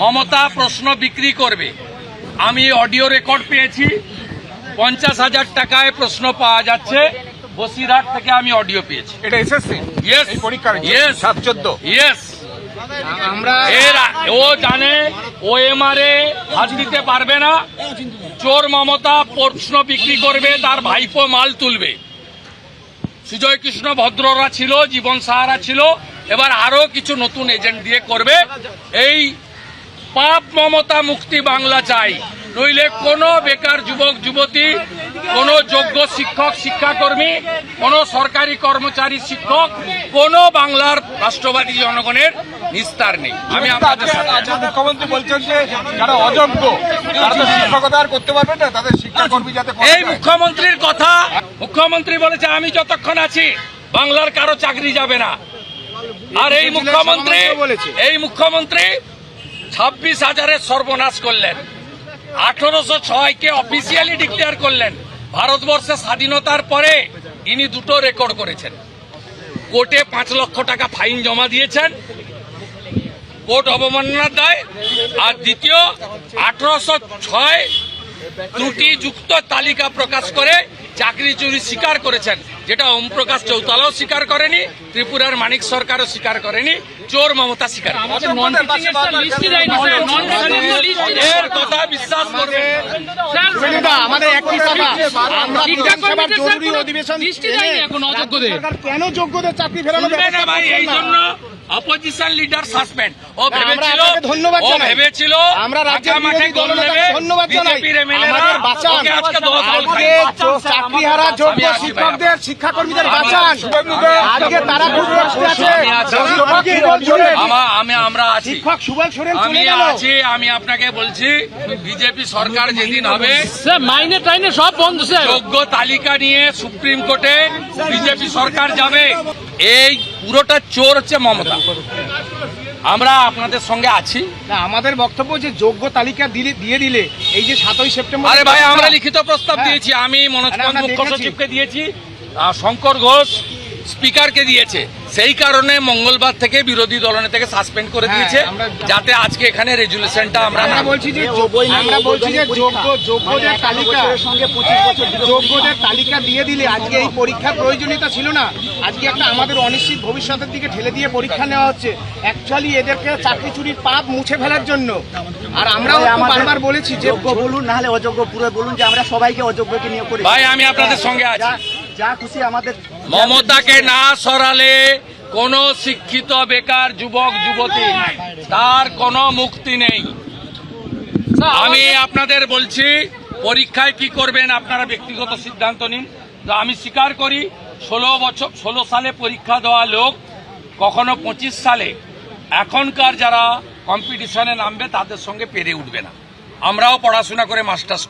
মমতা প্রশ্ন বিক্রি করবে। আমি অডিও রেকর্ড পেয়েছি। পঞ্চাশ হাজার টাকায় প্রশ্ন পাওয়া যাচ্ছে। বসিরহাট থেকে আমি অডিও পেয়েছি। এটা এসএসসি. এই পরীক্ষার Yes. সাত চোদ্দ ইয়েস আমরা এর ও জানে ও এমআরএ হাত দিতে পারবে না। চোর মমতা প্রশ্ন বিক্রি করবে তার ভাইপো মাল তুলবে। সুজয় কৃষ্ণ ভদ্ররা ছিল জীবন সাহারা ছিল। এবার আরও কিছু নতুন এজেন্ট দিয়ে করবে। এই পাপ মমতা মুক্তি বাংলা চাই। নইলে কোনো বেকার যুবক যুবতী কোনো যোগ্য শিক্ষক শিক্ষাকর্মী কোনো সরকারি কর্মচারী শিক্ষক কোনো বাংলার রাষ্ট্রবাদী জনগণের নিস্তার নেই। আমি মুখ্যমন্ত্রী বলছেন যে যারা অযোগ্য শিক্ষকতা করতে পারবে না তাদের শিক্ষাকর্মী যাতে এই মুখ্যমন্ত্রীর কথা মুখ্যমন্ত্রী বলেছে আমি যতক্ষণ আছি বাংলার কারও চাকরি যাবে না। আর এই মুখ্যমন্ত্রী। এই মুখ্যমন্ত্রী ছাব্বিশ হাজারের সর্বনাশ করলেন। আঠারোশো ছয়কে অফিসিয়ালি ডিক্লেয়ার করলেন। ভারতবর্ষের স্বাধীনতার পরে ইনি দুটো রেকর্ড করেছেন। কোর্টে পাঁচ লক্ষ টাকা ফাইন জমা দিয়েছেন। কোর্ট অবমাননার দায়। আর দ্বিতীয়, আঠারোশো ছয় ত্রুটিযুক্ত তালিকা প্রকাশ করে চাকরি চুরি স্বীকার করেছেন। যেটা ওম প্রকাশ চৌতালাও স্বীকার করেনি ত্রিপুরার মানিক সরকারও স্বীকার করেনি চোর মমতা স্বীকার। এর কথা বিশ্বাস করবে। সুনীতা, আমাদের একটি কথা আমরা বিধানসভার জরুরি অধিবেশন এনে এখন অযোগ্যদের? সরকার কেন যোগ্যদের চাকরি ফেরানো শুনবে না ব্যবস্থা ভাই এই জন্য অপোজিশন লিডার সাসপেন্ড ও আমরা ভেবেছিল ধন্যবাদ ও ভেবেছিল আমরা রাজ্যের মাঠে গোল নেবে ধন্যবাদ জানাই। আমাদের বাঁচান। আজকে যোগ্য। শিক্ষকদের শিক্ষাকর্মীদের আমার- বাঁচান। আজকে তারা খুব কষ্টে আছে। আমি আছি। শিক্ষক সুবল সোরেন আমা- আমি আমরা আছি। শিক্ষক সুবল সোরেন আমি আছি আমি আপনাকে বলছি বিজেপি সরকার যেদিন হবে মাইনে টাইনে সব বন্ধ যোগ্য তালিকা নিয়ে সুপ্রিম কোর্টে বিজেপি সরকার যাবে। এই পুরোটা চোর হচ্ছে মমতা। আমরা আপনাদের সঙ্গে আছি। না আমাদের বক্তব্য যে যোগ্য তালিকা দিলে দিয়ে দিলে এই যে সাতই সেপ্টেম্বর আরে ভাই আমরা লিখিত প্রস্তাব হ্যাঁ। দিয়েছি। আমি মনোজ মুখ্য সচিবকে দিয়েছি। শঙ্কর ঘোষ স্পিকারকে দিয়েছে। সেই কারণে মঙ্গলবার থেকে বিরোধী দলনে থেকে সাসপেন্ড করে হ্যাঁ, দিয়েছে যাতে আজকে এখানে রেজুলেশনটা আমরা আমরা বলছি যে আমরা বলছি যে যোগ্য যোগ্যদের তালিকা সঙ্গে 25 বছর যোগ্যদের তালিকা দিয়ে দিলে আজকে এই পরীক্ষার প্রয়োজনীয়তা ছিল না। আজকে একটা আমাদের অনিশ্চিত ভবিষ্যতের দিকে ঠেলে দিয়ে পরীক্ষা নেওয়া হচ্ছে। অ্যাকচুয়ালি এদেরকে চাকরি চুরির পাপ মুছে ফেলার জন্য। আর আমরাও বারবার বলেছি যে যোগ্য বলুন না হলে অযোগ্য পুরো বলুন যে আমরা সবাইকে অযোগ্যকে নিয়োগ করি ভাই আমি আপনাদের সঙ্গে আছি। যা- খুশি আমাদের। মমতাকে না সরালে কোন শিক্ষিত বেকার যুবক, যুবতী, তার কোনো মুক্তি নেই। আমি আপনাদের বলছি, পরীক্ষায় কি করবেন আপনারা ব্যক্তিগত সিদ্ধান্ত নিন। আমি স্বীকার করি, ষোলো বছর, ষোলো সালে পরীক্ষা দেওয়া লোক কখনো পঁচিশ সালে, এখনকার যারা কম্পিটিশনে নামবে তাদের সঙ্গে পেরে উঠবে না। আমরাও পড়াশোনা করে মাস্টার্স